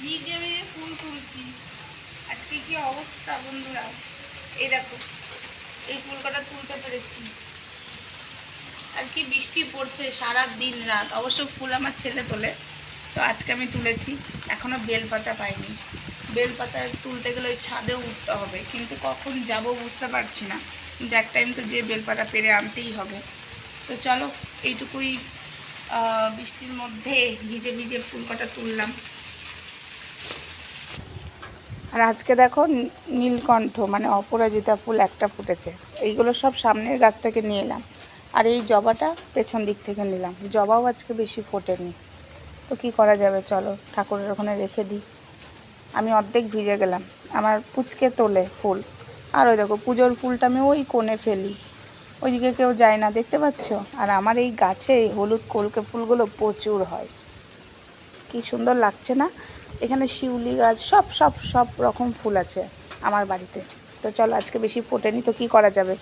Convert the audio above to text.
পেরেছি আজকে কি অবস্থা বন্ধুরা? এই দেখো, এই ফুল কটা তুলতে পেরেছি। আর কি বৃষ্টি পড়ছে সারা দিন রাত। অবশ্য ফুল আমার ছেলে তোলে, তো আজকে আমি তুলেছি। এখনও বেলপাতা পাইনি। বেলপাতা তুলতে গেলে ওই ছাদেও উঠতে হবে। কিন্তু কখন যাব বুঝতে পারছি না। কিন্তু এক টাইম তো যে বেলপাতা পেরে আনতেই হবে। তো চলো, এইটুকুই বৃষ্টির মধ্যে ভিজে ভিজে ফুল কটা তুললাম। আর আজকে দেখো নীলকণ্ঠ মানে অপরাজিতা ফুল একটা ফুটেছে। এইগুলো সব সামনের গাছ থেকে নিয়ে এলাম। আর এই জবাটা পেছন দিক থেকে নিলাম। জবাও আজকে বেশি ফোটেনি। তো কি করা যাবে? চলো, ঠাকুরের ওখানে রেখে দিই। আমি অর্ধেক ভিজে গেলাম। আমার পুচকে তোলে ফুল। আর ওই দেখো, পুজোর ফুলটা আমি ওই কোণে ফেলি। ওইদিকে কেউ যায় না, দেখতে পাচ্ছ? আর আমার এই গাছে হলুদ কলকে ফুলগুলো প্রচুর হয়। কি সুন্দর লাগছে না? এখানে শিউলি গাছ, সব সব সব রকম ফুল আছে আমার বাড়িতে। তো চলো আজকে বেশি ফোটেনি, তো কি করা যাবে?